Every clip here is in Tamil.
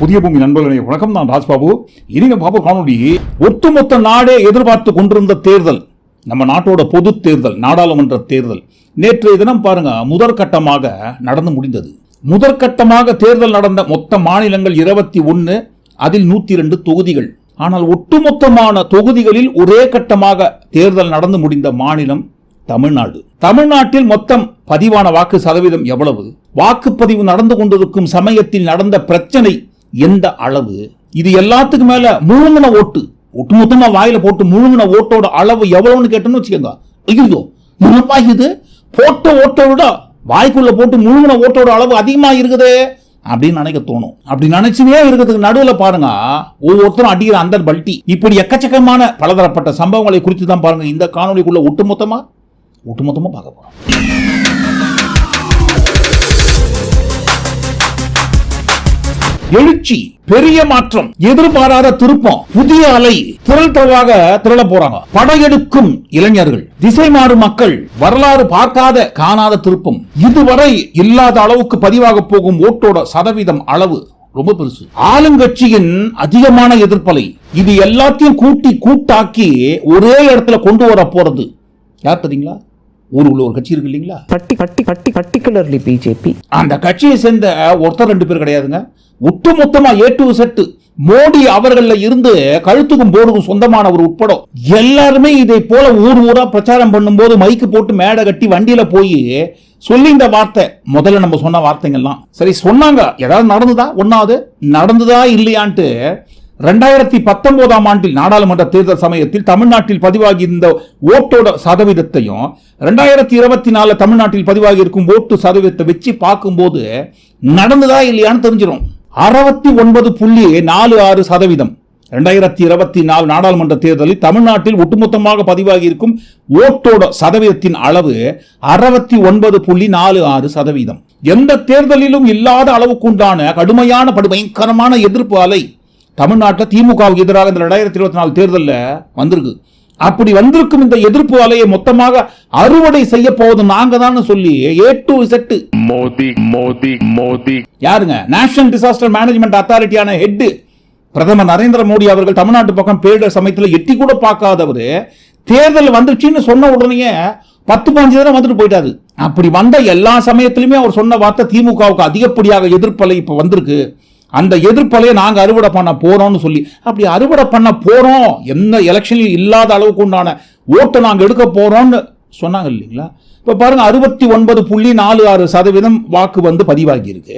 புதிய பூமி நண்பர்களே வணக்கம் நான் ராஜ்பாபு. இனி நம்ம பார்ப்போம் காணொலி ஒட்டுமொத்த நாடே எதிர்பார்த்து கொண்டிருந்த தேர்தல் நம்ம நாட்டோட பொது தேர்தல் நாடாளுமன்ற தேர்தல். நேற்றைய தினம் பாருங்க முதற்கட்டமாக நடந்து முடிந்தது. முதற்கட்டமாக தேர்தல் நடந்த மொத்த மாநிலங்கள் இருபத்தி ஒன்று அதில் நூத்தி ரெண்டு தொகுதிகள். ஆனால் ஒட்டுமொத்தமான தொகுதிகளில் ஒரே கட்டமாக தேர்தல் நடந்து முடிந்த மாநிலம் தமிழ்நாடு. தமிழ்நாட்டில் மொத்தம் பதிவான வாக்கு சதவீதம் எவ்வளவு? வாக்குப்பதிவு நடந்து கொண்டிருக்கும் சமயத்தில் நடந்த பிரச்சனை எந்த அளவு? இது எல்லாத்துக்கும் மேல முழுங்கின ஓட்டு. ஒட்டுமொத்தமா வாயில போட்டு முழுங்கின ஓட்டோட அளவு எவ்வளவுன்னு கேட்டோம்னு வச்சுக்கோங்க. ஐயோ என்னப்பா இது? போட்ட ஓட்டோட வாய்க்குள்ள போட்டு முழுங்கின ஓட்டோட அளவு அதிகமா இருக்குதே அப்படின்னு நினைக்க தோணும். அப்படி நினைச்சுனே இருக்கிறதுக்கு நடுவுல பாருங்க ஒவ்வொருத்தரும் அடிக்கிற அந்த பல்ட்டி இப்படி எக்கச்சக்கமான பலதரப்பட்ட சம்பவங்களை குறித்து தான் பாருங்க இந்த காணொலிக்குள்ள ஒட்டுமொத்தமா ஒட்டுமொத்தமா பார்க்க போறோம். எழுச்சி பெரிய மாற்றம் எதிர்பாராத திருப்பம் புதிய அலை திரள் திரளாக திரள போறாங்க. படையெடுக்கும் இளைஞர்கள் திசை மாறும் மக்கள் வரலாறு பார்க்காத காணாத திருப்பம். இதுவரை இல்லாத அளவுக்கு பதிவாக போகும் ஓட்டோட சதவீதம் அளவு ரொம்ப பெருசு. ஆளுங்கட்சியின் அதிகமான எதிர்ப்பலை இது எல்லாத்தையும் கூட்டி கூட்டாக்கி ஒரே இடத்துல கொண்டு வர போறது. யார் தெரியுங்களா? ஊருக்குள்ள ஒரு கட்சி இருக்கு இல்லைங்களா? பட்டி பட்டி பட்டி பர்டிகுலர்லி பிஜேபி அந்த கட்சியை சேர்ந்த ஒருத்தர் ரெண்டு பேர் கிடையாதுங்க. ஒட்டுமொத்தமா ஏ டு செட்டு மோடி அவர்கள இருந்து கழுத்துக்கும் போர்டுக்கும் சொந்தமானவர் உட்பட எல்லாருமே இதை போல ஊர் ஊரா பிரச்சாரம் பண்ணும்போது மைக்கு போட்டு மேடை கட்டி வண்டியில போய் சொல்லி இந்த வார்த்தை முதல்ல நம்ம சொன்ன வார்த்தைங்கள்லாம். சரி சொன்னாங்க. ஏதாவது நடந்துதா? ஒன்னாவது நடந்துதா இல்லையான்ட்டு ரெண்டாயிரத்தி பத்தொன்பதாம் ஆண்டில் நாடாளுமன்ற தேர்தல் சமயத்தில் தமிழ்நாட்டில் பதிவாகி இருந்த ஓட்டோட சதவீதத்தையும் ரெண்டாயிரத்தி இருபத்தி நாலு தமிழ்நாட்டில் பதிவாகி இருக்கும் ஓட்டு சதவீதத்தை வச்சு பார்க்கும்போது நடந்ததா இல்லையான்னு தெரிஞ்சிடும். அறுபத்தி ஒன்பது புள்ளி நாலு ஆறு சதவீதம். ரெண்டாயிரத்தி இருபத்தி நாலு நாடாளுமன்ற தேர்தலில் தமிழ்நாட்டில் ஒட்டுமொத்தமாக பதிவாகி இருக்கும் ஓட்டோட சதவீதத்தின் அளவு அறுபத்தி ஒன்பது புள்ளி நாலு ஆறு சதவீதம். எந்த தேர்தலிலும் இல்லாத அளவுக்குண்டான கடுமையான படுபயங்கரமான எதிர்ப்பு அலை தமிழ்நாட்டில் திமுகவுக்கு எதிராக இந்த ரெண்டாயிரத்தி இருபத்தி நாலு தேர்தலில் வந்திருக்கு. அப்படி வந்திருக்கும் இந்த எதிர்ப்பு அலையை மொத்தமாக அறுவடை செய்ய போவது நாங்க தான் சொல்லி ஏ டு செட்டு மோதி மோதி மோதி. யாருங்க? நேஷனல் டிசாஸ்டர் மேனேஜ்மெண்ட் அத்தாரிட்டியான ஹெட் பிரதமர் நரேந்திர மோடி அவர்கள் தமிழ்நாட்டு பக்கம் பேரிடர் சமயத்தில் எட்டி கூட பார்க்காதவர் தேர்தல் வந்துச்சுன்னு சொன்ன உடனே பத்து பாஞ்சு தடவை வந்துட்டு போயிட்டாரு. அப்படி வந்த எல்லா சமயத்திலுமே அவர் சொன்ன வார்த்தை திமுகவுக்கு அதிகப்படியாக எதிர்ப்பலை இப்போ வந்திருக்கு. அந்த எதிர்ப்பலையை நாங்கள் அறுவடை பண்ண போகிறோம்னு சொல்லி அப்படி அறுவடை பண்ண போகிறோம் எந்த எலெக்ஷன்லையும் இல்லாத அளவுக்கு உண்டான ஓட்டை நாங்கள் எடுக்க போகிறோம்னு சொன்னாங்க இல்லைங்களா? இப்போ பாருங்கள் அறுபத்தி ஒன்பது புள்ளி நாலு ஆறு சதவீதம் வாக்கு வந்து பதிவாகியிருக்கு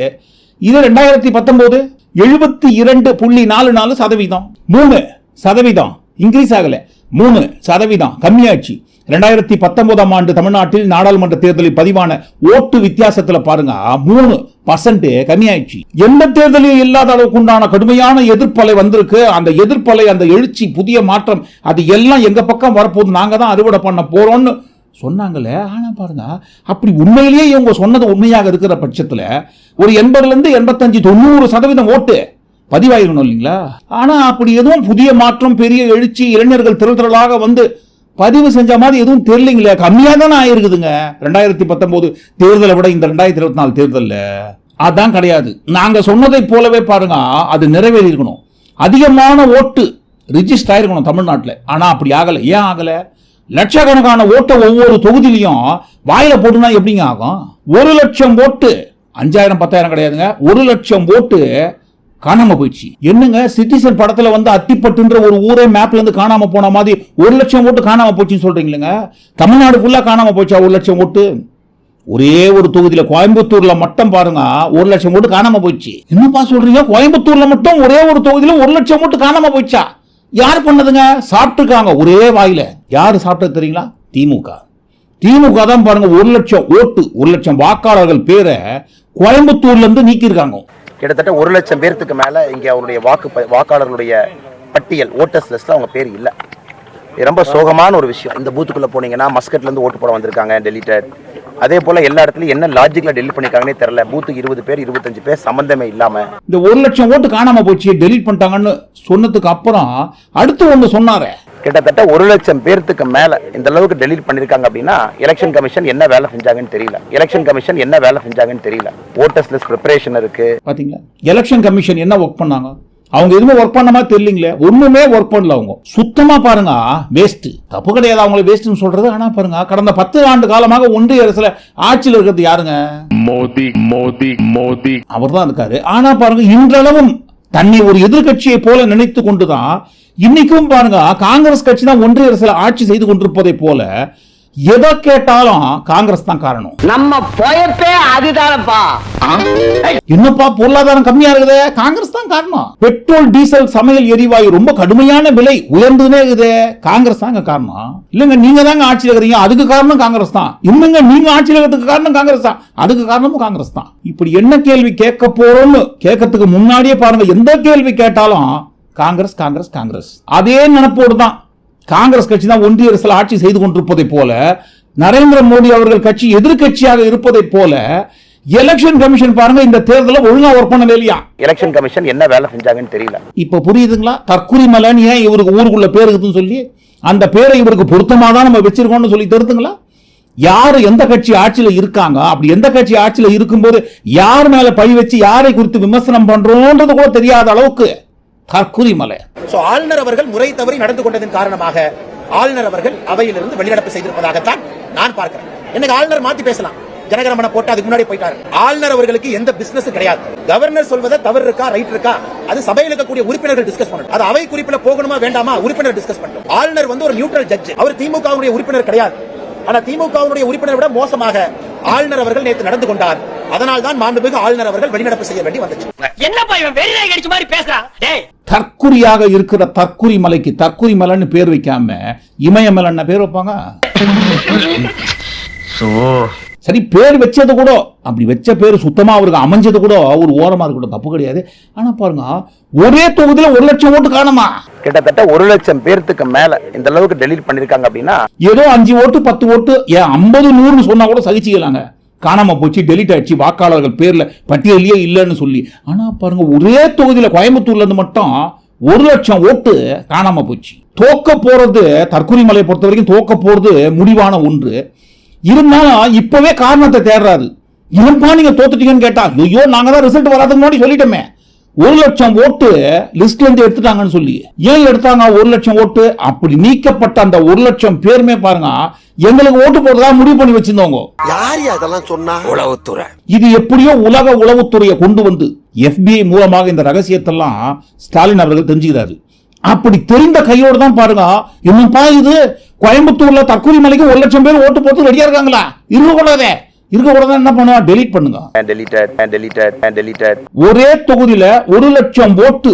இது ரெண்டாயிரத்தி பத்தொம்போது எழுபத்தி இரண்டு புள்ளி நாலு நாலு சதவீதம். மூணு சதவீதம். இன்க்ரீஸ் ஆகலை. மூணு சதவீதம் கம்மியாச்சு ரெண்டாயிரத்தி பத்தொன்பதாம் ஆண்டு தமிழ்நாட்டில் நாடாளுமன்ற தேர்தலில் பதிவான ஓட்டு வித்தியாசத்தில் பாருங்க. மூணு பர்சன்ட் கம்மியாயிடுச்சு. எந்த தேர்தலையும் இல்லாத அளவுக்கு உண்டான கடுமையான எதிர்ப்பலை வந்திருக்கு. அந்த எதிர்ப்பலை அந்த எழுச்சி புதிய மாற்றம் அது எல்லாம் எங்க பக்கம் வரப்போகுது. நாங்கள் தான் அறுவடை பண்ண போறோம்னு சொன்னாங்களே. ஆனால் பாருங்க அப்படி உண்மையிலேயே இவங்க சொன்னது உண்மையாக இருக்கிற பட்சத்தில் ஒரு எண்பதுலேருந்து எண்பத்தஞ்சு தொண்ணூறு சதவீதம் ஓட்டு பதிவாயிருக்கணும் இல்லைங்களா? ஆனா அப்படி எதுவும் புதிய மாற்றம் பெரிய எழுச்சி இளைஞர்கள் திரள் திரளாக வந்து பதிவு செஞ்ச மாதிரி எதுவும் தெரியலைங்களே. கம்மியாக தானே ஆயிருக்குதுங்க. ரெண்டாயிரத்தி பத்தொம்போது தேர்தலை விட இந்த ரெண்டாயிரத்தி இருபத்தி நாலு தேர்தலில். அதான் கிடையாது. நாங்கள் சொன்னதை போலவே பாருங்க. அது நிறைவேறி இருக்கணும் அதிகமான ஓட்டு ரிஜிஸ்டர் ஆயிருக்கணும் தமிழ்நாட்டில். ஆனால் அப்படி ஆகலை. ஏன் ஆகலை? லட்சக்கணக்கான ஓட்டை ஒவ்வொரு தொகுதியிலையும் வாயில போட்டுனா எப்படிங்க ஆகும்? ஒரு லட்சம் ஓட்டு அஞ்சாயிரம் பத்தாயிரம் கிடையாதுங்க. ஒரு லட்சம் ஓட்டு காணாம போயிடுச்சு. என்னங்க சிட்டிசன் படத்துல வந்து அத்திப்பட்டுன்ற ஒரு ஊரே மேப்ல இருந்து காணாம போன மாதிரி ஒரு லட்சம் ஓட்டு காணாம போச்சுன்னு சொல்றீங்களேங்க? தமிழ்நாடு ஃபுல்லா காணாம போச்சா ஒரு லட்சம் ஓட்டு? ஒரே ஒரு தொகுதியில கோயம்புத்தூர்ல மட்டும் பாருங்க ஒரு லட்சம் ஓட்டு காணாம போயிடுச்சு. என்னப்பா சொல்றீங்க? கோயம்புத்தூர்ல மட்டும் ஒரே ஒரு தொகுதியில ஒரு லட்சம் ஓட்டு காணாம போயிடுச்சா யார் பண்ணதுங்க? சாப்பிட்டுருக்காங்க ஒரே வாயில. யார் சாப்பிட்டது தெரியுங்களா? திமுக. திமுக தான் பாருங்க ஒரு லட்சம் ஓட்டு ஒரு லட்சம் வாக்காளர்கள் பேரை கோயம்புத்தூர்ல இருந்து நீக்கியிருக்காங்க. கிட்டத்தட்ட ஒரு லட்சம் பேர்த்துக்கு மேல இங்க அவருடைய வாக்கு வாக்காளர்களுடைய பட்டியல் ஓட்டர்ஸ் லிஸ்ட்டில் அவங்க பேர் இல்லை. ரொம்ப சோகமான ஒரு விஷயம். இந்த பூத்துக்குள்ள போனீங்கன்னா மஸ்கட்லேருந்து ஓட்டு போட வந்திருக்காங்க டெலிட்டட் அதே போல எல்லா இடத்துலயும் என்ன லாஜிக்ல டெலிட் பண்ணிருக்காங்கன்னே தெரியல. பூத்துக்கு இருபது பேர் இருபத்தஞ்சு பேர் சம்பந்தமே இல்லாம. இந்த ஒரு லட்சம் ஓட்டு காணாம போச்சு டெலீட் பண்ணிட்டாங்கன்னு சொன்னதுக்கு அப்புறம் அடுத்து ஒன்று சொன்னாரே. கிட்டத்தட்ட ஒரு லட்சம் பேர்த்துக்கு மேல இந்த அளவுக்கு டெலீட் பண்ணிருக்காங்க அப்படின்னா எலெக்ஷன் கமிஷன் என்ன வேலை செஞ்சாங்கன்னு தெரியல. எலெக்ஷன் கமிஷன் என்ன வேலை செஞ்சாங்கன்னு தெரியல. ஓட்டர்ஸ் லிஸ்ட் ப்ரிப்பரேஷன் இருக்கு. பாத்தீங்களா? எலெக்ஷன் கமிஷன் என்ன ஒர்க் பண்ணாங்க? அவங்க எதுவுமே ஒர்க் பண்ண மாதிரி தெரியலீங்களே? ஒண்ணுமே ஒர்க் பண்ணல அவங்க. சுத்தமா பாருங்க வேஸ்ட் தப்பு கிடையாது அவங்கள வேஸ்ட்னு சொல்றது. ஆனா பாருங்க கடந்த பத்து ஆண்டு காலமாக ஒன்றிய அரசுல ஆட்சியில் இருக்கிறது யாருங்க? Modi, Modi, Modi. அவர் தான் இருக்காரு. ஆனா பாருங்க இன்றளவும் தன்னை ஒரு எதிர்க்கட்சியை போல நினைத்து கொண்டுதான் இன்னைக்கும் பாருங்க காங்கிரஸ் கட்சி தான் ஒன்றிய அரசுல ஆட்சி செய்து கொண்டிருப்பதை போல எதை கேட்டாலும் காங்கிரஸ் தான் காரணம். நம்ம பொயப்பே அதுதானப்பா. என்னப்பா பொருளாதாரம் கம்மியா இருக்குதே? காங்கிரஸ் தான் காரணம். பெட்ரோல் டீசல் சமையல் எரிவாயு ரொம்ப கடுமையான விலை உயர்ந்துனே இருக்குதே. காங்கிரஸ் தாங்க காரணம். இல்லங்க நீங்க தாங்க ஆட்சியில் இருக்கிறீங்க. அதுக்கு காரணம் காங்கிரஸ் தான். இன்னுங்க நீங்க ஆட்சியில் இருக்கிறதுக்கு காரணம் காங்கிரஸ் தான். அதுக்கு காரணமும் காங்கிரஸ் தான். இப்படி என்ன கேள்வி கேட்க போறோம்னு கேட்கறதுக்கு முன்னாடியே பாருங்க. எந்த கேள்வி கேட்டாலும் காங்கிரஸ் காங்கிரஸ் காங்கிரஸ். அதே நினைப்போடு தான் காங்கிரஸ் கட்சி தான் ஒன்றிய அரசில் ஆட்சி செய்து கொண்டிருப்பதை போல நரேந்திர மோடி அவர்கள் கட்சி எதிர்க்கட்சியாக இருப்பதை போல எலெக்ஷன் கமிஷன் பாருங்க இந்த தேர்தலை ஒழுங்கா ஒர்க் பண்ணவே இல்லையா? எலெக்ஷன் கமிஷன் என்ன வேலை செஞ்சாங்கன்னு தெரியல. இப்ப புரியுதுங்களா? தற்குறி மலைன்னு ஏன் இவருக்கு ஊருக்குள்ள பேர் இருக்குதுன்னு சொல்லி அந்த பேரை இவருக்கு பொருத்தமா தான் நம்ம வச்சிருக்கோம்னு சொல்லி தெரிதுங்களா யாரு எந்த கட்சி ஆட்சியில இருக்காங்க? அப்படி எந்த கட்சி ஆட்சியில இருக்கும்போது யார் மேல பழி வச்சு யாரை குறித்து விமர்சனம் பண்றோன்றது கூட தெரியாத அளவுக்கு. தற்குறி மலை. சோ ஆளுநர் அவர்கள் முறை தவறி நடந்து கொண்டதன் காரணமாக ஆளுநர் அவர்கள் அவையிலிருந்து வெளிநடப்பு செய்திருப்பதாகத்தான் நான் பார்க்கிறேன். எனக்கு ஆளுநர் மாத்தி பேசலாம். ஜனகரமன போட்டு அதுக்கு முன்னாடி போயிட்டாரு. ஆளுநர் அவர்களுக்கு எந்த பிசினஸ் கிடையாது. கவர்னர் சொல்வதை தவறு இருக்கா ரைட் இருக்கா அது சபையில் இருக்கக்கூடிய உறுப்பினர்கள் டிஸ்கஸ் பண்ணணும். அது அவை குறிப்பில் போகணுமா வேண்டாமா உறுப்பினர் டிஸ்கஸ் பண்ணணும். ஆளுநர் வந்து ஒரு நியூட்ரல் ஜட்ஜ் அவர் திமுகவுடைய உறுப்பினர் கிடையாது. ஆனா திமுகவுடைய உறுப்பினர் விட மோசமாக ஆளுநர் அவர்கள் நேற்று நடந்து கொண்டார். அதனால் தான் மாண்புமிகு ஆளுநர் அவர்கள் வெளிநடப்பு செய்ய வேண்டி வந்துச்சு. என்னப்பா இவன் வெளியே அடிச்ச மாதிரி பேசுறான் டேய். தற்குறியாக இருக்கிற தற்குறி மலைக்கு தற்குறி மலைன்னு பேர் வைக்காம இமயமலைன்னு பேர் வைப்பாங்க? சரி பேர் வச்சது கூட அப்படி வச்ச பேர் சுத்தமா அவருக்கு அமைஞ்சது கூட ஒரு ஓரமா இருக்கட்டும் தப்பு கிடையாது. ஆனா பாருங்க ஒரே தொகுதியில ஒரு லட்சம் ஓட்டு காணுமா? கிட்டத்தட்ட ஒரு லட்சம் பேர்த்துக்கு மேல இந்த அளவுக்கு டெலீட் பண்ணிருக்காங்க அப்படின்னா ஏதோ அஞ்சு ஓட்டு பத்து ஓட்டு ஏன் ஐம்பது நூறுன்னு சொன்னா கூட சகிச்சுக்கலாங்க. காணாம போச்சு டெலிட் ஆயிடுச்சு வாக்காளர்கள் பேர்ல பட்டியலையே இல்லைன்னு சொல்லி. ஆனா பாருங்க ஒரே தொகுதியில கோயம்புத்தூர்ல இருந்து மட்டும் ஒரு லட்சம் ஓட்டு காணாம போச்சு. தோக்க போறது தற்கொலை மலையை பொறுத்த வரைக்கும் தோக்க போறது முடிவான ஒன்று. இருந்தாலும் இப்பவே காரணத்தை தேடுறாரு. ஏன்பா நீங்க தோத்துட்டீங்கன்னு கேட்டா ஐயோ நாங்க தான் ரிசல்ட் வராதுக்கு முன்னாடி சொல்லிட்டோமே. ஒரு லட்சம் ஓட்டு லிஸ்ட்ல இருந்து எடுத்துட்டாங்கன்னு சொல்லி. ஏன் எடுத்தாங்க ஒரு லட்சம் ஓட்டு? அப்படி நீக்கப்பட்ட அந்த ஒரு லட்சம் பேருமே பாருங்க எங்களுக்கு ஓட்டு போடுறதா முடிவு பண்ணி வச்சிருந்தவங்க. யார் அதெல்லாம் சொன்னா? உளவுத்துறை. இது எப்படியோ உலக உளவுத்துறையை கொண்டு வந்து FBI மூலமாக இந்த ரகசியத்தெல்லாம் ஸ்டாலின் அவர்கள் தெரிஞ்சுக்கிறாரு. அப்படி தெரிந்த கையோடு தான் பாருங்க என்னப்பா இது? கோயம்புத்தூர்ல தற்கொலை மலைக்கு ஒரு லட்சம் பேர் ஓட்டு போட்டு ரெடியா இருக்காங்களா? இருக்கக்கூடாதே இருக்கக்கூடாது என்ன பண்ணுவா? டெலீட் பண்ணுங்க. ஒரே தொகுதியில ஒரு லட்சம் ஓட்டு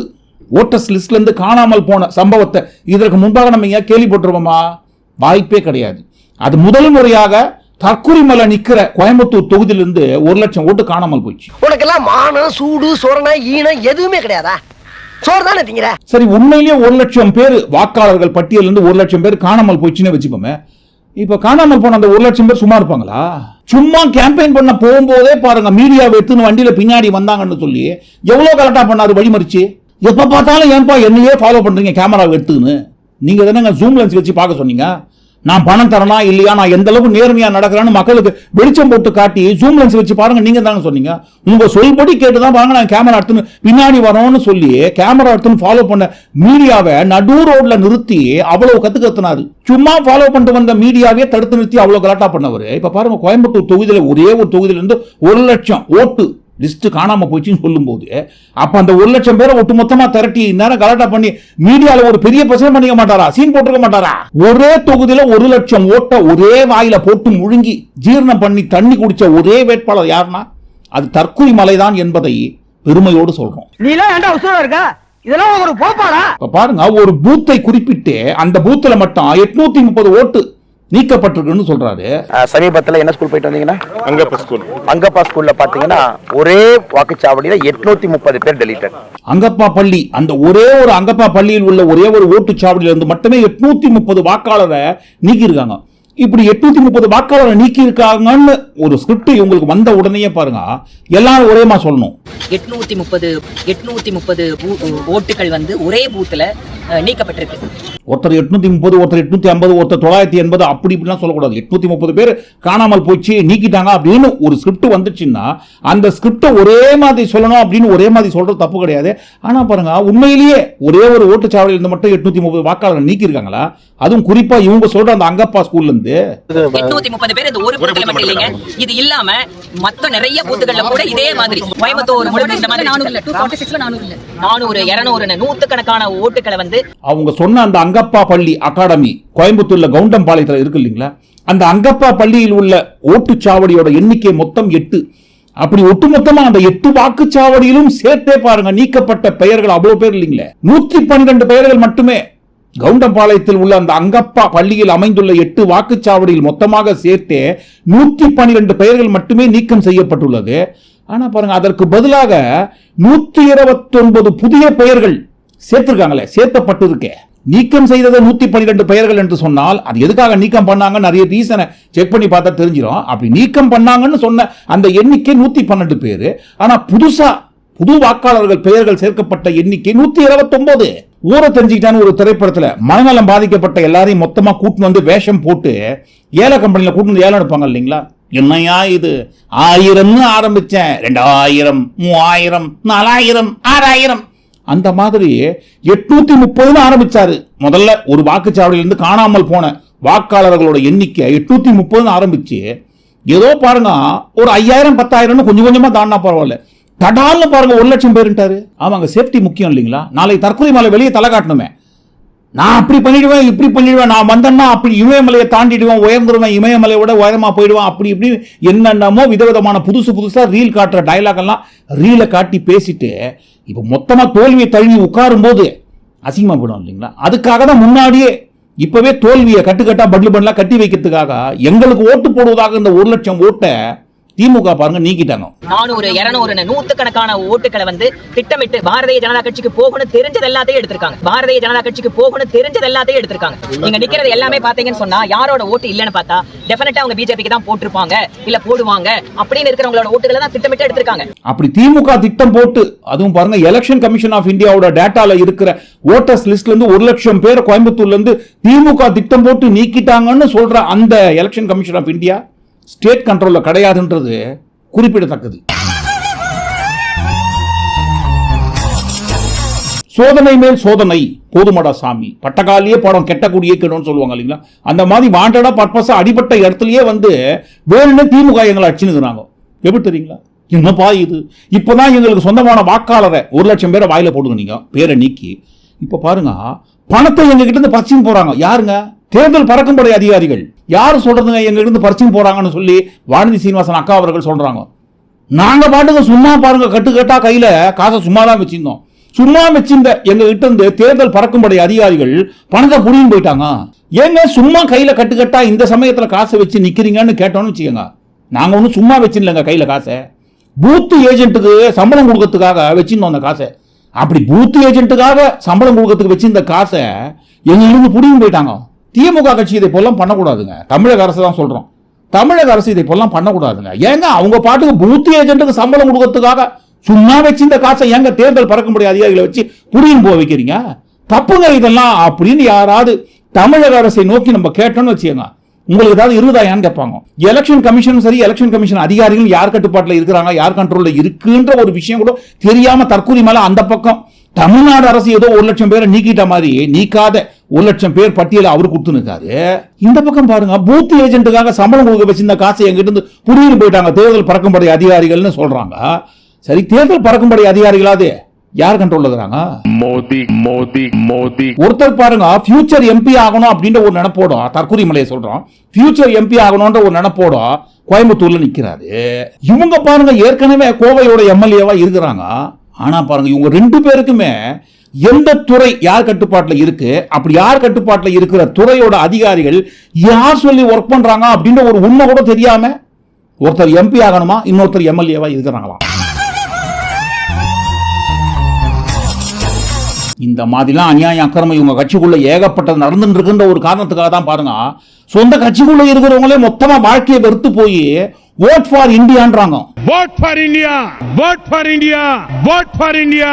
ஓட்டர்ஸ் லிஸ்ட்ல இருந்து காணாமல் போன சம்பவத்தை இதற்கு முன்பாக நம்ம எங்கேயா கேள்விப்பட்டிருப்போமா? வாய்ப்பே கிடையாது. அது முதல் முறையாக தற்குறிமலை நிக்கிற கோயம்புத்தூர் தொகுதியிலிருந்து ஒரு லட்சம் ஓட்டு காணாமல் போச்சு உனக்கெல்லாம் மானம் சூடு சொரணை ஈனம் எதுவுமே கிடையாதா? சோறு தானே திங்கிற? சரி உண்மையிலேயே ஒரு லட்சம் பேர் வாக்காளர்கள் பட்டியலிருந்து இருந்து ஒரு லட்சம் பேர் காணாமல் போச்சுன்னு வச்சுப்போமே இப்ப காணாமல் போன அந்த ஒரு லட்சம் பேர் சும்மா இருப்பாங்களா? சும்மா கேம்பெயின் பண்ண போகும்போதே பாருங்க மீடியாவை எடுத்துன்னு வண்டியில பின்னாடி வந்தாங்கன்னு சொல்லி எவ்வளவு கரெக்டா பண்ணாரு வழிமறிச்சு? எப்ப பார்த்தாலும் ஏன்பா என்னையே ஃபாலோ பண்றீங்க கேமராவை எடுத்துன்னு? நீங்க தானே ஜூம் லென்ஸ் வச்சு பார்க்க சொன்னீங்க? நான் பணம் தரனா இல்லையா? நான் எந்த அளவுக்கு நேர்மையா நடக்கிறேன்னு மக்களுக்கு வெளிச்சம் போட்டு காட்டி ஜூம் லென்ஸ் வச்சு பாருங்க நீங்க தாங்க சொன்னீங்க? உங்க சொல்படி கேட்டு தான் பாருங்க நான் கேமரா எடுத்துன்னு பின்னாடி வரோம்னு சொல்லி கேமரா எடுத்துன்னு ஃபாலோ பண்ண மீடியாவை நடு ரோட்ல நிறுத்தி அவ்வளவு கத்து கத்துனாரு. சும்மா ஃபாலோ பண்ணிட்டு வந்த மீடியாவே தடுத்து நிறுத்தி அவ்வளவு கலாட்டா பண்ணவர். இப்ப பாருங்க கோயம்புத்தூர் தொகுதியில ஒரே ஒரு தொகுதியில இருந்து ஒரு லட்சம் ஓட்டு லிஸ்ட் காணாம போச்சுன்னு சொல்லும்போது அப்ப அந்த ஒரு லட்சம் பேரை ஒட்டு மொத்தமா திரட்டி நேரம் கலாட்டா பண்ணி மீடியால ஒரு பெரிய பிரச்சனை பண்ணிக்க மாட்டாரா? சீன் போட்டுக்க மாட்டாரா? ஒரே தொகுதியில ஒரு லட்சம் ஓட்ட ஒரே வாயில போட்டு முழுங்கி ஜீரணம் பண்ணி தண்ணி குடிச்ச ஒரே வேட்பாளர் யாருன்னா? அது தற்கொலை மலைதான் என்பதை பெருமையோடு சொல்றோம். நீ எல்லாம் இருக்க? இதெல்லாம் ஒரு பாருங்க ஒரு பூத்தை குறிப்பிட்டு அந்த பூத்துல மட்டும் எட்நூத்தி முப்பது ஓட்டு நீக்கப்பட்டிருக்குன்னு சொல்றாரு. சமீபத்துல என்ன ஸ்கூல் போயிட்டு வந்தீங்கன்னா? அங்கப்பா ஸ்கூல் அங்கப்பா ஸ்கூல்ல பாத்தீங்கன்னா ஒரே வாக்குச்சாவடியில எட்நூத்தி முப்பது பேர் டெலிட்டட் அங்கப்பா பள்ளி அந்த ஒரே ஒரு அங்கப்பா பள்ளியில் உள்ள ஒரே ஒரு ஓட்டுச்சாவடியில இருந்து மட்டுமே எட்நூத்தி முப்பது வாக்காளரை நீக்கியிருக்காங்க. இப்படி எட்நூத்தி முப்பது வாக்காளரை நீக்கி இருக்காங்கன்னு ஒரு ஸ்கிரிப்ட் இவங்களுக்கு வந்த உடனே பாருங்க. எல்லாரும் ஒரேமா சொல்லணும். எட்நூத்தி முப்பது எட்நூத்தி முப்பது ஓட்டுகள் வந்து ஒரே பூத்துல நீக்கப்பட்டிருக்கு. ஒருத்தர் எட்நூத்தி முப்பது ஒருத்தர் எட்நூத்தி ஐம்பது ஒருத்தர் தொள்ளாயிரத்தி எண்பது அப்படி இப்படிலாம் சொல்லக்கூடாது. எட்நூத்தி முப்பது பேர் காணாமல் போச்சு நீக்கிட்டாங்க அப்படின்னு ஒரு ஸ்கிரிப்ட் வந்துச்சுன்னா அந்த ஸ்கிரிப்டை ஒரே மாதிரி சொல்லணும் அப்படின்னு ஒரே மாதிரி சொல்றது தப்பு கிடையாது. ஆனா பாருங்க உண்மையிலேயே ஒரே ஒரு ஓட்டுச்சாவடியில் இருந்து மட்டும் எட்நூத்தி முப்பது வாக்காளர் நீக்கியிருக்காங்களா? அதுவும் குறிப்பா இவங்க சொல்ற அந்த அங்கப்பா ஸ்கூல்ல இருந்து. எட்நூத்தி முப்பது பேர் இந்த ஒரு பூத்துல மட்டும் இல்லைங்க. இது இல்லாம மத்த நிறைய பூத்துகள்ல கூட இதே மாதிரி. கோயம்புத்தூர் முழுக்க இந்த மாதிரி நானூறு நானூறு இருநூறு நூத்துக்கணக்கான ஓட்டுகளை வந்து அவங்க சொன்ன அந்த அங்கப்பா பள்ளி அகாடமி கோயம்புத்தூர்ல கவுண்டம்பாளையத்துல இருக்கு இல்லைங்களா? அந்த அங்கப்பா பள்ளியில் உள்ள ஓட்டுச்சாவடியோட எண்ணிக்கை மொத்தம் எட்டு. அப்படி ஒட்டுமொத்தமா அந்த எட்டு வாக்குச்சாவடியிலும் சேர்த்தே பாருங்க நீக்கப்பட்ட பெயர்கள் அவ்வளவு பேர் இல்லைங்களே. நூத்தி பன்னிரண்டு பெயர்கள் மட்டுமே. கவுண்டம்பாளையத்தில் உள்ள அந்த அங்கப்பா பள்ளியில் அமைந்துள்ள எட்டு வாக்குச்சாவடியில் மொத்தமாக சேர்த்தே நூத்தி பன்னிரண்டு பெயர்கள் மட்டுமே நீக்கம் செய்யப்பட்டுள்ளது. ஆனா பாருங்க அதற்கு பதிலாக நூத்தி இருபத்தொன்பது புதிய பெயர்கள் சேர்த்திருக்காங்களே சேர்த்தப்பட்டிருக்கே. நீக்கம் செய்தது நூத்தி பன்னிரெண்டு பெயர்கள் என்று சொன்னால் அது எதுக்காக நீக்கம் பண்ணாங்க நிறைய ரீசனை செக் பண்ணி பார்த்தா தெரிஞ்சிடும் அப்படி நீக்கம் பண்ணாங்கன்னு சொன்ன அந்த எண்ணிக்கை நூத்தி பன்னெண்டு பேர். ஆனா புதுசா புது வாக்காளர்கள் பெயர்கள் சேர்க்கப்பட்ட எண்ணிக்கை நூத்தி இருபத்தி ஒன்பது ஊரை தெரிஞ்சுக்கிட்டான்னு ஒரு திரைப்படத்துல மனநலம் பாதிக்கப்பட்ட எல்லாரையும் மொத்தமா கூட்டின்னு வந்து வேஷம் போட்டு ஏல கம்பெனியில கூட்டு வந்து ஏலம் எடுப்பாங்க இல்லைங்களா? என்னையா இது? ஆயிரம்னு ஆரம்பிச்சேன். ரெண்டாயிரம் மூவாயிரம் நாலாயிரம் ஆறாயிரம். அந்த மாதிரி எட்நூத்தி முப்பதுன்னு ஆரம்பிச்சாரு. முதல்ல ஒரு வாக்குச்சாவடியிலிருந்து காணாமல் போன வாக்காளர்களோட எண்ணிக்கை எட்நூத்தி முப்பதுன்னு ஆரம்பிச்சு ஏதோ பாருங்க ஒரு ஐயாயிரம் பத்தாயிரம்னு கொஞ்சம் கொஞ்சமா தாண்டினா பரவாயில்ல. தடால்னு பாருங்க ஒரு லட்சம் பேருன்ட்டாரு. ஆமாங்க சேஃப்டி முக்கியம் இல்லைங்களா? நாளை தற்கொலை மலை வெளியே தலை காட்டணுமே. நான் அப்படி பண்ணிடுவேன் இப்படி பண்ணிடுவேன் நான் வந்தேன்னா அப்படி இமயமலையை தாண்டிடுவேன் உயர்ந்துருவேன் இமயமலையை விட உயரமா போயிடுவேன் அப்படி இப்படி என்னென்னமோ விதவிதமான புதுசு புதுசாக ரீல் காட்டுற டைலாக் எல்லாம் ரீலை காட்டி பேசிட்டு இப்போ மொத்தமாக தோல்வியை தழுவி உட்காரும் போது போயிடும் இல்லைங்களா? அதுக்காக தான் முன்னாடியே இப்போவே தோல்வியை கட்டுக்கட்டாக பட்லு பண்ணலாம் கட்டி வைக்கிறதுக்காக எங்களுக்கு ஓட்டு போடுவதாக இந்த ஒரு லட்சம் ஓட்டை திமுக பாருங்க நீக்கிட்டாங்க. நானூறு இருநூறு நூத்துக்கணக்கான ஓட்டுகளை வந்து திட்டமிட்டு பாரதிய ஜனதா கட்சிக்கு போகணும் தெரிஞ்சது எல்லாத்தையும் எடுத்திருக்காங்க. பாரதிய ஜனதா கட்சிக்கு போகணும் தெரிஞ்சது எல்லாத்தையும் எடுத்திருக்காங்க. நீங்க நிக்கிறது எல்லாமே பாத்தீங்கன்னு சொன்னா யாரோட ஓட்டு இல்லன்னு பார்த்தா டெஃபினட்டா அவங்க பிஜேபிக்கு தான் போட்டிருப்பாங்க இல்ல போடுவாங்க அப்படின்னு இருக்கிறவங்களோட ஓட்டுகளை தான் திட்டமிட்டு எடுத்திருக்காங்க. அப்படி திமுக திட்டம் போட்டு அதுவும் பாருங்க எலெக்ஷன் கமிஷன் ஆஃப் இந்தியாவோட டேட்டால இருக்கிற ஓட்டர்ஸ் லிஸ்ட்ல இருந்து ஒரு லட்சம் பேர் கோயம்புத்தூர்ல இருந்து திமுக திட்டம் போட்டு நீக்கிட்டாங்கன்னு சொல்ற அந்த election commission of India state கண்ட்ரோலில் கிடையாதுன்றது குறிப்பிடத்தக்கது. சோதனை மேல் சோதனை போதுமடா சாமி. பட்டகாலியே படம் கெட்ட கூடி இயக்கணும்னு சொல்லுவாங்க இல்லைங்களா? அந்த மாதிரி வாண்டடா பர்பஸாக அடிப்பட்ட இடத்துலயே வந்து வேணும்னு திமுக எங்களை அடிச்சுனுக்குறாங்க எப்படி தெரியுங்களா? என்னப்பா இது? இப்பதான் எங்களுக்கு சொந்தமான வாக்காளரை ஒரு லட்சம் பேரை வாயில போடுங்க நீங்க. பேரை நீக்கி. இப்போ பாருங்க பணத்தை எங்க கிட்ட இருந்து பறிச்சுன்னு போறாங்க. யாருங்க? தேர்தல் பறக்கும்படை அதிகாரிகள். யார் சொல்கிறதுங்க எங்க கிட்ட இருந்து பறிச்சுன்னு சொல்லி வானதி சீனிவாசன் அக்கா அவர்கள் சொல்கிறாங்க நாங்கள் பாட்டுக்கு சும்மா பாருங்கள் கட்டு கட்டா கையில் காசை சும்மா தான் வச்சுருந்தோம். சும்மா வச்சிருந்த எங்க இருந்து தேர்தல் பறக்கும்படை அதிகாரிகள் பணத்தை புடியும் போயிட்டாங்க. ஏங்க சும்மா கையில் கட்டு கட்டா இந்த சமயத்தில் காசை வச்சு நிற்கிறீங்கன்னு கேட்டோம்னு வச்சுக்கோங்க. நாங்கள் ஒன்றும் சும்மா வச்சிடலங்க கையில் காசை. பூத்து ஏஜென்ட்டுக்கு சம்பளம் கொடுக்கறதுக்காக வச்சிருந்தோம் அந்த காசை. அப்படி பூத்து ஏஜென்ட்டுக்காக சம்பளம் கொடுக்கறதுக்கு வச்சிருந்த காசை எங்களுக்கு புடியும் போயிட்டாங்க. திமுக கட்சி இதை போலாம் பண்ணக்கூடாதுங்க. தமிழக அரசு தான் சொல்றோம். தமிழக அரசு இதை போலாம் பண்ணக்கூடாதுங்க. ஏங்க அவங்க பாட்டுக்கு பூத்து ஏஜென்ட்டுக்கு சம்பளம் கொடுக்கறதுக்காக சும்மா வச்சு இந்த காசை ஏங்க தேர்தல் பறக்கும்படி அதிகாரிகளை வச்சு புரியும் போக வைக்கிறீங்க? தப்புங்க இதெல்லாம் அப்படின்னு யாராவது தமிழக அரசை நோக்கி நம்ம கேட்டோம்னு வச்சுக்கோங்க. உங்களுக்கு ஏதாவது இருபதாயிரம் கேட்பாங்க. எலெக்ஷன் கமிஷனும் சரி எலெக்ஷன் கமிஷன் அதிகாரிகள் யார் கட்டுப்பாட்டில் இருக்கிறாங்க யார் கண்ட்ரோலில் இருக்குன்ற ஒரு விஷயம் கூட தெரியாம தற்கூரி மேலே அந்த பக்கம் தமிழ்நாடு அரசு ஏதோ ஒரு லட்சம் பேரை நீக்கிட்ட மாதிரி நீக்காத ஒரு லட்சம் பேர் பட்டியலை அவர் கொடுத்து நிற்காரு இந்த பக்கம் பாருங்க பூத் ஏஜென்ட்டுக்காக சம்பளம் கொடுக்க வச்சிருந்த காசை எங்கிட்ட இருந்து புரியுது போயிட்டாங்க. தேர்தல் பறக்கும்படை அதிகாரிகள்னு சொல்றாங்க. சரி தேர்தல் பறக்கும்படை அதிகாரிகளாது யார் கண்ட்ரோல்ல இருக்கிறாங்க Modi, Modi, Modi. ஒருத்தர் பாருங்க ஃபியூச்சர் எம்பி ஆகணும் அப்படின்ற ஒரு நினைப்போட தற்கொலை மலையை சொல்றோம். ஃபியூச்சர் எம்பி ஆகணும்ன்ற ஒரு நினைப்போட கோயம்புத்தூர்ல நிக்கிறாரு. இவங்க பாருங்க ஏற்கனவே கோவையோட எம்எல்ஏவா இருக்கிறாங்க. ஆனா பாருங்க இவங்க ரெண்டு பேருக்குமே எந்த துறை யார் கட்டுப்பாட்டில் இருக்கு? அப்படி யார் கட்டுப்பாட்டில் இருக்கிற துறையோட அதிகாரிகள் யார் சொல்லி ஒர்க் பண்றாங்க அப்படின்ற ஒரு உண்மை கூட தெரியாம ஒருத்தர் எம்பி ஆகணுமா? இன்னொருத்தர் எம்எல்ஏவா இருக்கிறாங்களா இந்த மாதிரிலாம் அநியாய அக்கிரமம் இவங்க கட்சிக்குள்ள ஏகப்பட்டது நடந்துட்டு இருக்குன்ற ஒரு காரணத்துக்காக தான் பாருங்க. சொந்த கட்சிக்குள்ள இருக்கிறவங்களே மொத்தமா வாழ்க்கையை வெறுத்து போய் vote for இந்தியான்றாங்க vote for India vote for India vote for India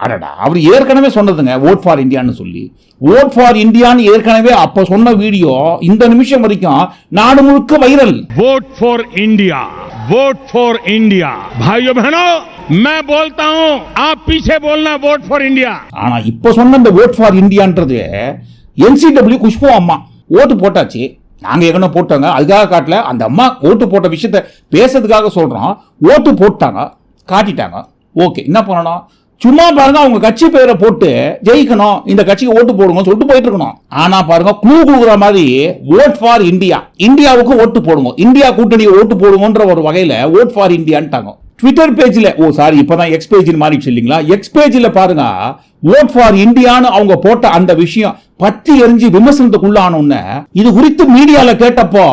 அடடா அவர் ஏற்கனவே சொன்னதுங்க ஓட் ஃபார் இந்தியான்னு சொல்லி ஓட் ஃபார் இந்தியான்னு ஏற்கனவே அப்ப சொன்ன வீடியோ இந்த நிமிஷம் வரைக்கும் நாடு முழுக்க viral vote for India vote for India भाइयों बहनों मैं बोलता हूं आप पीछे बोलना वोट फॉर इंडिया ஆனா இப்ப சொன்ன இந்த ஓட் ஃபார் இந்தியான்றது என்சிடபிள்யூ குஷ்பு அம்மா ஓட்டு போட்டாச்சு நாங்க ஏற்கனவே போட்டாங்க அதுக்காக காட்டல அந்த அம்மா ஓட்டு போட்ட விஷயத்த பேசுறதுக்காக சொல்றோம் ஓட்டு போட்டாங்க காட்டிட்டாங்க ஓகே என்ன பண்ணணும் சும்மா பாருங்க அவங்க கட்சி பேரை போட்டு ஜெயிக்கணும் இந்த கட்சிக்கு ஓட்டு போடுங்க சொல்லிட்டு போயிட்டு இருக்கணும் ஆனா பாருங்க குழு கொடுக்குற மாதிரி ஓட் ஃபார் இந்தியா இந்தியாவுக்கு ஓட்டு போடுங்க. இந்தியா கூட்டணியை ஓட்டு போடுங்கன்ற ஒரு வகையில ஓட் ஃபார் இந்தியான்ட்டாங்க ட்விட்டர் பேஜில் ஓ சாரி இப்போதான் எக்ஸ் பேஜ் மாறிடுச்சு இல்லைங்களா? எக்ஸ் பேஜில் பாருங்க ஓட் ஃபார் இந்தியான்னு அவங்க போட்ட அந்த விஷயம் பத்தி எரிஞ்சு விமர்சனத்துக்குள்ளானோன்னு இது குறித்து மீடியாவில் கேட்டப்போ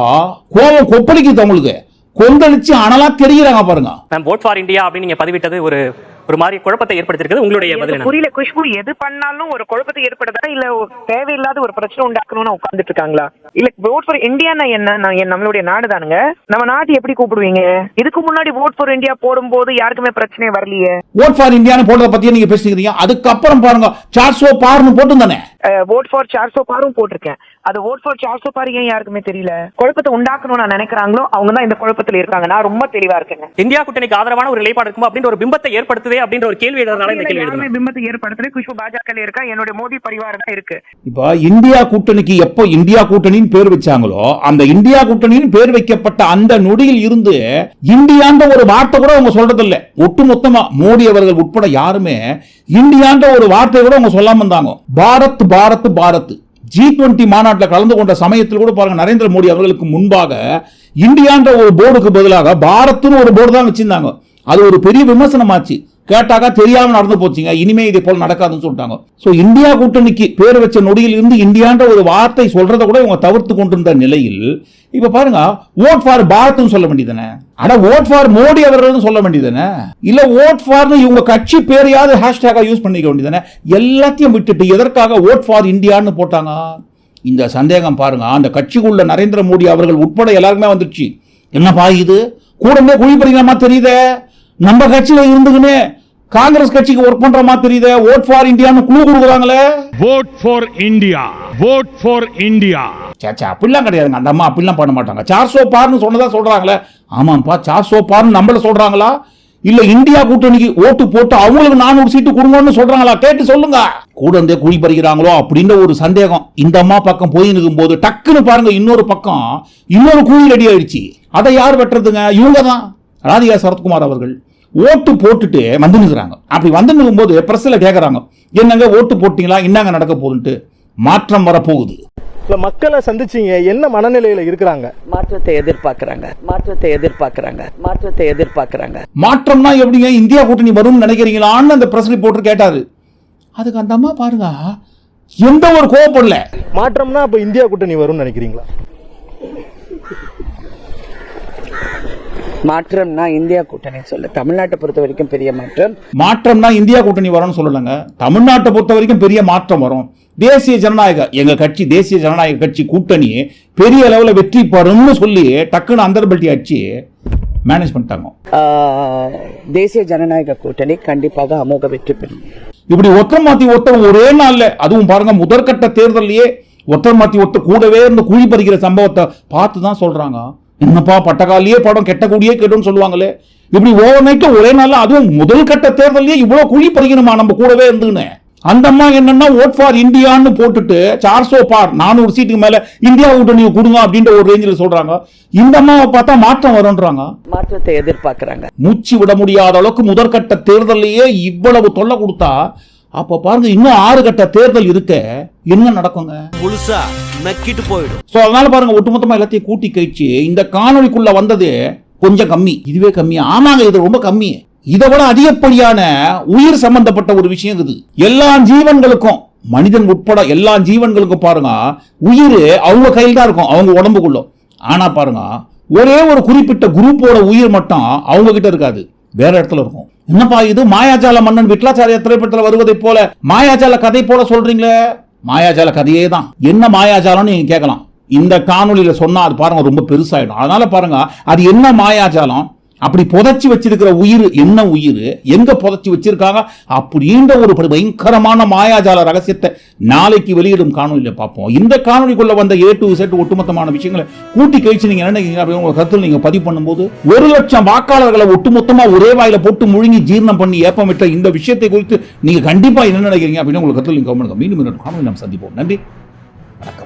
கோபம் கொப்பளிக்குது அவங்களுக்கு. கொந்தளிச்சு அனலா தெரிகிறாங்க பாருங்க. மேம் ஃபார் இந்தியா அப்படின்னு நீங்க பதிவிட்டது ஒரு ஒரு மாதிரி குழப்பத்தை ஏற்படுத்திருக்கிறது உங்களுடைய பதில் புரியல குஷ்பு. எது பண்ணாலும் ஒரு குழப்பத்தை ஏற்படுத்தா இல்ல தேவையில்லாத ஒரு பிரச்சனை உண்டாக்கணும்னு உட்கார்ந்துட்டு இருக்காங்களா இல்ல vote ஃபார் இந்தியானா என்ன? நம்மளுடைய நாடு தானுங்க. நம்ம நாட்டு எப்படி கூப்பிடுவீங்க? இதுக்கு முன்னாடி vote ஃபார் இந்தியா போடும்போது யாருக்குமே பிரச்சனையே வரலையே. ஓட் ஃபார் இந்தியான்னு போடுறத பத்தியே நீங்க பேசிக்கிறீங்க அதுக்கப்புறம் பாருங்க சார்சோ பார்னு போட்டு தானே ஓட் ஃபார் சார்சோ பாரும் போட்டிருக்கேன். அது ஓட் ஃபார் சார்சோ பாரு ஏன் யாருக்குமே தெரியல? குழப்பத்தை உண்டாக்கணும்னு நான் நினைக்கிறாங்களோ அவங்க தான் இந்த குழப்பத்துல இருக்காங்க. நான் ரொம்ப தெளிவா இருக்கேங்க. இந்தியா கூட்டணிக்கு ஆதரவான ஒரு நிலைப்பாடு இருக்குமா? அப்படின்ற ஒரு பிம்பத்தை ஏற்படுத்துதே அப்படின்ற ஒரு கேள்வி இந்த கேள்வி பிம்பத்தை ஏற்படுத்தல. குஷ்பு பாஜக இருக்கா? என்னுடைய மோடி பரிவாரம் தான் இருக்கு. இப்ப இந்தியா கூட்டணிக்கு எப்போ இந்தியா கூட்டணின்னு பேர் வச்சாங்களோ அந்த இந்தியா கூட்டணின்னு பேர் வைக்கப்பட்ட அந்த நொடியில் இருந்து இந்தியான்ற ஒரு வார்த்தை கூட அவங்க சொல்றது இல்ல ஒட்டுமொத்தமா மோடி அவர்கள் உட்பட யாருமே இந்தியான்ற ஒரு வார்த்தை கூட அவங்க சொல்லாம இருந்தாங்க. பாரத் பாரத் பாரத். ஜி டுவெண்ட்டி மாநாட்டில் கலந்து கொண்ட சமயத்தில் கூட பாருங்க நரேந்திர மோடி அவர்களுக்கு முன்பாக இந்தியான்ற ஒரு போர்டுக்கு பதிலாக பாரத்னு ஒரு போர்டு தான் வச்சிருந்தாங்க. அது ஒரு பெரிய விமர்சனமாச்சு. கேட்டாக்கா தெரியாம நடந்து போச்சுங்க. இனிமே இதே போல் நடக்காதுன்னு சொல்லிட்டாங்க. ஸோ இந்தியா கூட்டணிக்கு பேர் வச்ச நொடியில் இருந்து இந்தியான்ற ஒரு வார்த்தை சொல்றதை கூட இவங்க தவிர்த்து கொண்டிருந்த நிலையில் இப்ப பாருங்க ஓட் ஃபார் பாரத்னு சொல்ல வேண்டியதானே அட ஓட் ஃபார் மோடி அவர்கள்னு சொல்ல வேண்டியதானே இல்ல ஓட் ஃபார்னு இவங்க கட்சி பேரையாவது ஹேஷ்டேகா யூஸ் பண்ணிக்க வேண்டியதானே எல்லாத்தையும் விட்டுட்டு எதற்காக ஓட் ஃபார் இந்தியான்னு போட்டாங்க? இந்த சந்தேகம் பாருங்க அந்த கட்சிக்குள்ள நரேந்திர மோடி அவர்கள் உட்பட எல்லாருக்குமே வந்துருச்சு என்னப்பா இது? கூடமே குழி தெரியுதே? நம்ம கட்சியில இருந்துக்குன்னு காங்கிரஸ் கட்சிக்கு ஒர்க் பண்ற மாதிரி தெரியுது? ஓட் ஃபார் இந்தியான்னு குழு கொடுக்குறாங்களே. Vote for India vote for India சேச்சா அப்படிலாம் கிடையாதுங்க. அந்த அம்மா அப்படிலாம் பண்ண மாட்டாங்க. சார் சோ பார்னு சொன்னதா சொல்றாங்களே? ஆமாப்பா சார் சோ பார்னு நம்மள சொல்றாங்களா? இல்ல இந்தியா கூட்டணிக்கு ஓட்டு போட்டு அவங்களுக்கு நானூறு சீட்டு கொடுங்கன்னு சொல்றாங்களா? கேட்டு சொல்லுங்க. கூட இருந்தே குழி பறிக்கிறாங்களோ அப்படின்ற ஒரு சந்தேகம். இந்த அம்மா பக்கம் போய் நிற்கும் போது டக்குன்னு பாருங்க இன்னொரு பக்கம் இன்னொரு குழி ரெடி ஆயிடுச்சு. அதை யார் வெட்டுறதுங்க? இவங்க தான் ராதிகா சரத்குமார் அவர்கள். ஓட்டு போட்டுட்டு வந்து நிற்கிறாங்க. அப்படி வந்து நிற்கும்போது பிரஸ்ல கேட்கறாங்க என்னங்க ஓட்டு போட்டீங்களா? என்னங்க நடக்க போகுதுன்ட்டு மாற்றம் வரப்போகுது. இல்ல மக்களை சந்திச்சீங்க. என்ன மனநிலையில இருக்கிறாங்க? மாற்றத்தை எதிர்பார்க்கறாங்க. மாற்றத்தை எதிர்பார்க்கறாங்க. மாற்றத்தை எதிர்பார்க்கறாங்க. மாற்றம்னா எப்படிங்க இந்தியா கூட்டணி வரும்னு நினைக்கிறீங்களான்னு அந்த பிரஸ் ரிப்போர்ட்டர் கேட்டாரு. அதுக்கு அந்த அம்மா பாருங்க எந்த ஒரு கோவப்படல. மாற்றம்னா அப்ப இந்தியா கூட்டணி வரும்னு நினைக்கிறீங்களா? மாற்றம்னா இந்தியா கூட்டணி சொல்ல. தமிழ்நாட்டை பொறுத்த வரைக்கும் பெரிய மாற்றம். மாற்றம்னா இந்தியா கூட்டணி வரும்னு சொல்லலங்க. தமிழ்நாட்டை பொறுத்த வரைக்கும் பெரிய மாற்றம் வரும். தேசிய ஜனநாயக எங்க கட்சி தேசிய ஜனநாயக கட்சி கூட்டணி பெரிய அளவுல வெற்றி பெறும்னு சொல்லி டக்குன்னு அந்தர்பல்ட்டி அடிச்சு மேனேஜ் பண்ணிட்டாங்க. தேசிய ஜனநாயக கூட்டணி கண்டிப்பாக அமோக வெற்றி பெறும். இப்படி ஒருத்தர் மாத்தி ஒருத்தர் ஒரே நாள்ல அதுவும் பாருங்க முதற்கட்ட தேர்தலையே ஒருத்தர் மாத்தி ஒருத்தர் கூடவே இருந்து குழி பறிக்கிற சம்பவத்தை பார்த்து தான் சொல்றாங்க. என்னப்பா பட்டக்காலியே படம் கெட்ட கூடியே கெட்டுன்னு சொல்லுவாங்களே. இப்படி ஓவர் நைட்டு ஒரே நாள்ல அதுவும் முதல் கட்ட தேர்தலையே இவ்வளவு குழி பறிக்கணுமா நம்ம கூடவே இருந்துன்னு. அந்த அம்மா என்னன்னா ஓட் ஃபார் இந்தியான்னு போட்டுட்டு சார்சோ பார் நானூறு சீட்டுக்கு மேல இந்தியா கூட்டணி கொடுங்க அப்படின்ற ஒரு ரேஞ்சில் சொல்றாங்க. இந்த அம்மாவை பார்த்தா மாற்றம் வரும்ன்றாங்க. மாற்றத்தை எதிர்பார்க்கறாங்க. மூச்சு விட முடியாத அளவுக்கு முதற்கட்ட தேர்தலையே இவ்வளவு தொல்லை கொடுத்தா அப்ப பாருங்க இன்னும் ஆறு கட்ட தேர்தல் இருக்க என்ன நடக்குங்க? முழுசா நக்கிட்டு போயிடும். சோ அதனால பாருங்க ஒட்டுமொத்தமா எல்லாத்தையும் கூட்டி கழிச்சு இந்த காணொளிக்குள்ள வந்தது கொஞ்சம் கம்மி. இதுவே கம்மி. ஆமாங்க இது ரொம்ப கம்மி. இதை விட அதிகப்படியான உயிர் சம்பந்தப்பட்ட ஒரு விஷயம் இது. எல்லா ஜீவன்களுக்கும் மனிதன் உட்பட எல்லா ஜீவன்களுக்கும் பாருங்க உயிர் அவங்க கையில் தான் இருக்கும் அவங்க உடம்புக்குள்ள. ஆனா பாருங்க ஒரே ஒரு குறிப்பிட்ட குரூப்போட உயிர் மட்டும் அவங்க கிட்ட இருக்காது. வேற இடத்துல இருக்கும். என்னப்பா இது? மாயாஜால மன்னன் விட்லாச்சாரிய திரைப்படத்தில் வருவதைப் போல மாயாஜால கதை போல சொல்றீங்களே? மாயாஜால கதையே தான். என்ன மாயாஜாலம்னு நீங்க கேட்கலாம். இந்த காணொலியில சொன்னா அது பாருங்க ரொம்ப பெருசாயிடும். அதனால பாருங்க அது என்ன மாயாஜாலம்? அப்படி புதைச்சி வச்சிருக்கிற உயிர் என்ன உயிர்? எங்க புதைச்சி வச்சிருக்காங்க? அப்படின்ற ஒரு பயங்கரமான மாயாஜால ரகசியத்தை நாளைக்கு வெளியிடும் காணொலியில பார்ப்போம். இந்த காணொலிக்குள்ள வந்த ஏ டு செட் ஒட்டுமொத்தமான விஷயங்களை கூட்டி கழிச்சு நீங்க என்ன நினைக்கிறீங்க உங்க கருத்தில் நீங்க பதிவு பண்ணும்போது ஒரு லட்சம் வாக்காளர்களை ஒட்டுமொத்தமா ஒரே வாயில போட்டு முழுங்கி ஜீரணம் பண்ணி ஏப்பமிட்ட இந்த விஷயத்தை குறித்து நீங்க கண்டிப்பா என்ன நினைக்கிறீங்க அப்படின்னு உங்களுக்கு கருத்தில் நீங்க கவனிங்க. மீண்டும் காணொலி நாம் சந்திப்போம். நன்றி. வணக்கம்.